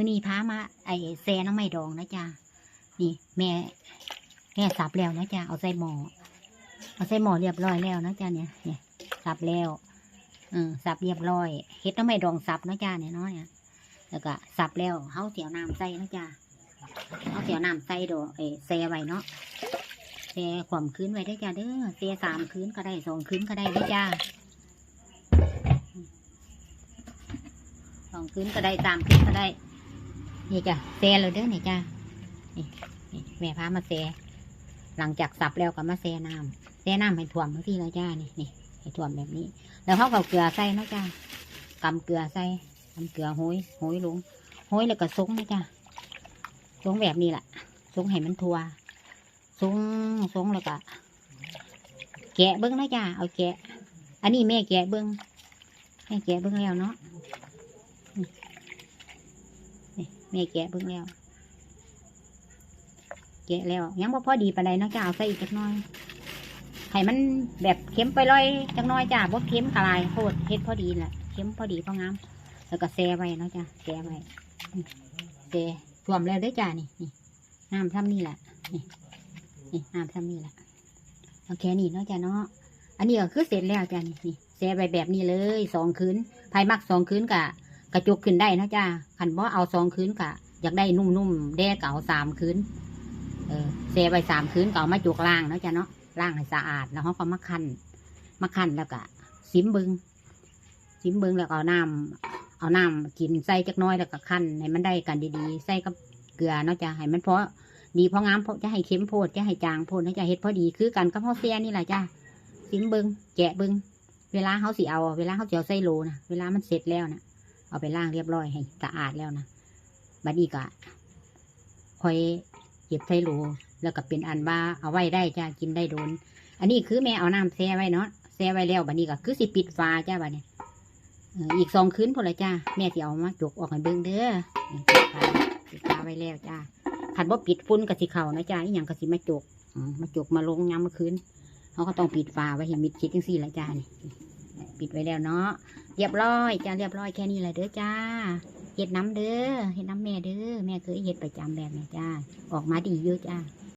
มื้อนี้พามา ไอ้แซ่น้ำไม่ดองนะจ้านี่ แม่แม่สับแล้วนะจ้าเอาใส่หม้อเอาใส่หม้อเรียบร้อยแล้วนะจ้าเนี่ยเนี่ยสับแล้วเออสับเรียบร้อยเฮ็ดน้ำไม่ดองสับนะจ้าเนี่ยเนาะเนี่ย แล้วก็สับแล้วเฮาเสียวน้ำใส่นะจ้าเฮาเสียวน้ำใส่ดอกเออแซ่ไว้เนาะแซ่ควมคืนไว้ได้จ้าเด้อแซ่สามคืนก็ได้สองคืนก็ได้เด้อจ้าสองคืนก็ได้สามคืนก็ได้ นี่จ้ะแซ่เลยเด้อนี่จ้ะนี่นี่แม่พามาแซ่หลังจากสับแล้วก็มาแซ่น้ำแซ่น้ำให้ท่วมทั้งที่แล้วจ้านี่นี่ให้ท่วมแบบนี้ แล้วเขาก็เอาเกลือใส่เนาะจ้ากำเกลือใส่กำเกลือห้ยห้ยลงห้ยแล้วก็ซุ้งนะจ้าซุ้งแบบนี้แหละซุ้งให้มันทัวซุ้งซุ้งแล้วก็แกะเบิ้งนะจ้าเอาแกะ อันนี้แม่แกะเบิ้งแม่แกะเบิ้งแล้วเนาะ แม่แกะเบิ่งแล้ว แกะแล้ว ยังบ่พอดีปานใดเนาะจ้าเอาใส่อีกจักหน้อยให้มันแบบเค็มไปเลยจักหน้อยจ้าบ่เค็มกะลายโคตรเฮ็ดพอดีแหละเค็มพอดีพองาม แล้วก็แซ่ไว้เนาะจ้าแซ่ไว้แซ่ท่วมแล้วเด้จ้านี่นี่น้ำทำนี่แหละนี่นี่น้ำทำนี่แหละโอเคนี่เนาะจ้าเนาะอันนี้ก็คือเสร็จแล้วจ้านี่นี่แซ่ไว้แบบนี้เลยสองคืนภายมักสองคืนกะ กระจุกขึ้นได้นะจ้าขันบ่เอาสองคืนกะอยากได้นุ่มๆแด่เก่าสามคืนเออเซไปสามคืนเก่ามาจุกล่างนะจ้าเนาะล่างให้สะอาดแล้วเขาก็มาคั้นมาคั้นแล้วก็ซิมเบิงซิมเบิงแล้วก็เอาน้ำเอาน้ำกินใส่จักน้อยแล้วก็คั้นให้มันได้กันดีๆใส่กับเกลือเนาะจ้าให้มันเพราะดีเพราะงามเพราะจะให้เค็มโพดจะให้จางโพดนะจ้าเฮ็ดพอดีคือกันกับพ่อเสียนี่แหละจ้าซิมเบิงแกะเบิงเวลาเขาสิเอา เวลาเขาจะเอาใส่โลนะเวลามันเสร็จแล้วนะ เอาไปล้างเรียบร้อยให้สะอาดแล้วนะบัดนี้ก็ค่อยเก็บใส่โหลแล้วก็เป็นอันว่าเอาไว้ได้จ้ากินได้โดน อันนี้คือแม่เอาน้ำแช่ไว้เนาะแช่ไว้แล้วบัดนี้ก็คือสิปิดฝาจ้าบัดนี้อีกสองคืนพอละจ้าแม่สิเอามาจกออกให้เบิ่งเด้อปิดฝาปิดฝาไว้แล้วจ้าขันว่าปิดฟุ้นก็สิเข่านะจ้าอีหยังก็สิมาจกมาจกมาลงย้ำเมื่อคืนเขาก็ต้องปิดฝาไว้ให้มิดชิดจังสี่ละจ้านี่ปิดไว้แล้วเนาะ เรียบร้อยจ้าเรียบร้อยแค่นี้แหละเด้อจ้าเห็ดน้ำเด้อเห็ดน้ำแม่เด้อแม่เคยเห็ดประจำแบบนี้จ้า ออกมาดีเยอะจ้า